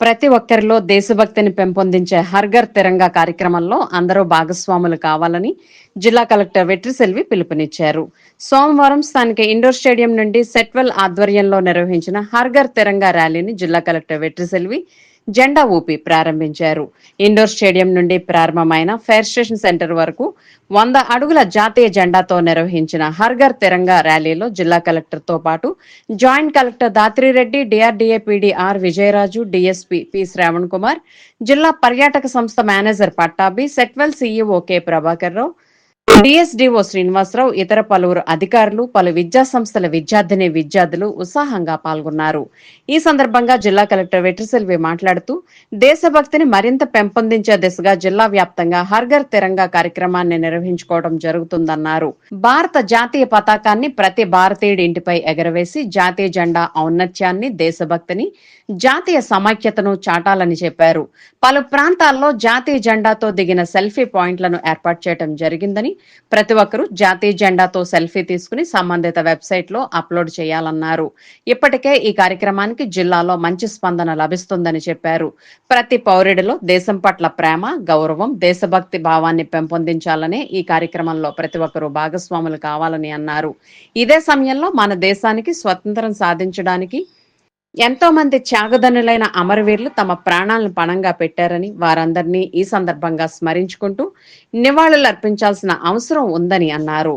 ప్రతి ఒక్కరిలో దేశభక్తిని పెంపొందించే హర్ఘర్ తిరంగా కార్యక్రమంలో అందరూ భాగస్వాములు కావాలని జిల్లా కలెక్టర్ వెట్రిసెల్వి పిలుపునిచ్చారు. సోమవారం స్థానిక ఇండోర్ స్టేడియం నుండి సెట్వెల్ ఆధ్వర్యంలో నిర్వహించిన హర్ఘర్ తిరంగా ర్యాలీని జిల్లా కలెక్టర్ వెట్రిసెల్వి జెండా ఊపి ప్రారంభించారు. ఇండోర్ స్టేడియం నుండి ప్రారంభమైన ఫైర్ స్టేషన్ సెంటర్ వరకు వంద అడుగుల జాతీయ జెండాతో నిర్వహించిన హర్ఘర్ తిరంగా ర్యాలీలో జిల్లా కలెక్టర్తో పాటు joint collector Dhatri Reddy DRDA PD R Vijaya Raju DSP P Shravan Kumar జిల్లా పర్యాటక సంస్థ manager Pattabhi Setwel CEO K Prabhakar Rao DSDO Srinivasa Rao ఇతర పలువురు అధికారులు పలు విద్యా సంస్థల విద్యార్థిని విద్యార్థులు ఉత్సాహంగా పాల్గొన్నారు. ఈ సందర్భంగా జిల్లా కలెక్టర్ వెట్రిసెల్వి మాట్లాడుతూ దేశభక్తిని మరింత పెంపొందించే దిశగా జిల్లా వ్యాప్తంగా హర్ఘర్ తిరంగా కార్యక్రమాన్ని నిర్వహించుకోవడం జరుగుతుందన్నారు. భారత జాతీయ పతాకాన్ని ప్రతి భారతీయుడి ఇంటిపై ఎగరవేసి జాతీయ జెండా ఔన్నత్యాన్ని దేశభక్తిని జాతీయ సమాఖ్యతను చాటాలని చెప్పారు. పలు ప్రాంతాల్లో జాతీయ జెండాతో దిగిన సెల్ఫీ పాయింట్లను ఏర్పాటు చేయడం జరిగిందని ప్రతి ఒక్కరూ జాతీయ జెండాతో సెల్ఫీ తీసుకుని సంబంధిత వెబ్సైట్లో అప్లోడ్ చేయాలన్నారు. ఇప్పటికే ఈ కార్యక్రమానికి జిల్లాలో మంచి స్పందన లభిస్తుందని చెప్పారు. ప్రతి పౌరుడిలో దేశం పట్ల ప్రేమ గౌరవం దేశభక్తి భావాన్ని పెంపొందించాలనే ఈ కార్యక్రమంలో ప్రతి ఒక్కరూ భాగస్వాములు కావాలని అన్నారు. ఇదే సమయంలో మన దేశానికి స్వతంత్రం సాధించడానికి ఎంతో మంది త్యాగధనులైన అమరవీరులు తమ ప్రాణాలను పణంగా పెట్టారని వారందరినీ ఈ సందర్భంగా స్మరించుకుంటూ నివాళులు అర్పించాల్సిన అవసరం ఉందని అన్నారు.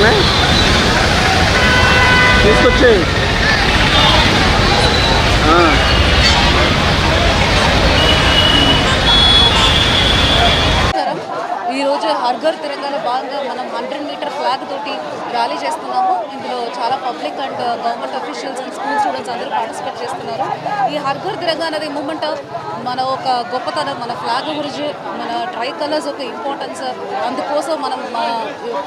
né? Escutei. హర్ఘర్ తెలంగాణ భాగంగా మనం హండ్రెడ్ మీటర్ ఫ్లాగ్ తోటి ర్యాలీ చేస్తున్నాము. ఇందులో చాలా public and government officials and school students అందరూ పార్టిసిపేట్ చేస్తున్నారు. ఈ హర్ఘర్ తెలంగాణ అనేది మూమెంట్ మన ఒక గొప్పతనం మన ఫ్లాగ్ గురించి మన ట్రై కలర్స్ ఒక ఇంపార్టెన్స్ అందుకోసం మనం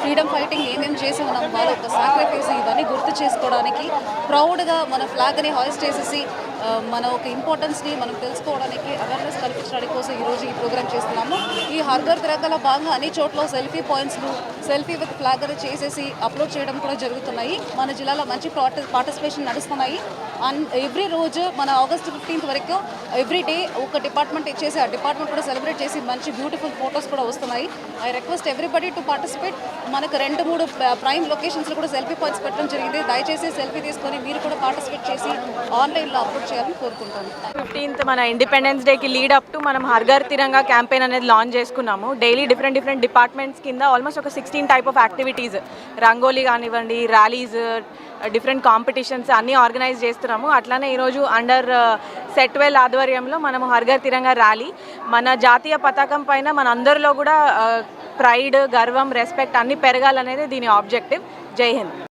ఫ్రీడమ్ ఫైటింగ్ ఏమేమి చేసి మనం వాళ్ళ ఒక సాక్రిఫైస్ ఇవన్నీ గుర్తు చేసుకోవడానికి ప్రౌడ్గా మన ఫ్లాగ్ని హాయిస్ట్ చేసేసి మన ఒక ఇంపార్టెన్స్ని మనం తెలుసుకోవడానికి అవేర్నెస్ కల్పించడానికి కోసం ఈరోజు ఈ ప్రోగ్రామ్ చేస్తున్నాము. ఈ హర్ఘర్ తిరంగలో భాగంగా అనేక చోట్ల సెల్ఫీ పాయింట్స్లు సెల్ఫీ విత్ ఫ్లాగర్ చేసేసి అప్లోడ్ చేయడం కూడా జరుగుతున్నాయి. మన జిల్లాలో మంచి పార్టిసిపేషన్ నడుస్తున్నాయి. ఎవ్రీ రోజు మన ఆగస్ట్ ఫిఫ్టీన్త్ వరకు ఎవ్రీ డే ఒక డిపార్ట్మెంట్ ఇచ్చేసి ఆ డిపార్ట్మెంట్ కూడా సెలబ్రేట్ చేసి మంచి బ్యూటిఫుల్ ఫొటోస్ కూడా వస్తున్నాయి. I request everybody to participate. మనకు రెండు మూడు ప్రైమ్ లొకేషన్స్లో కూడా సెల్ఫీ పాయింట్స్ పెట్టడం జరిగింది. దయచేసి సెల్ఫీ తీసుకొని మీరు కూడా పార్టిసిపేట్ చేసి ఆన్లైన్లో అప్లోడ్ చేయాలని కోరుకుంటాను ఫిఫ్టీన్త్ మన ఇండిపెండెన్స్ డేకి లీడ్ అప్ టు మనం హర్ఘర్ తిరంగా క్యాంపెయిన్ అనేది లాంచ్ చేసుకున్నాము. డైలీ డిఫరెంట్ డిఫరెంట్ డిపార్ట్మెంట్స్ కింద ఆల్మోస్ట్ ఒక sixteen type of activities. Rangoli కానివ్వండి ర్యాలీస్ డిఫరెంట్ కాంపిటీషన్స్ అన్నీ ఆర్గనైజ్ చేస్తున్నాము. అట్లానే ఈరోజు అండర్ సెట్వెల్ ఆధ్వర్యంలో మనము హర్ఘర్ తిరంగా ర్యాలీ. మన జాతీయ పతాకం పైన మన అందరిలో కూడా uh, ప్రైడ్ గర్వం రెస్పెక్ట్ అన్నీ పెరగాలనేది దీని ఆబ్జెక్టివ్ జై హింద్.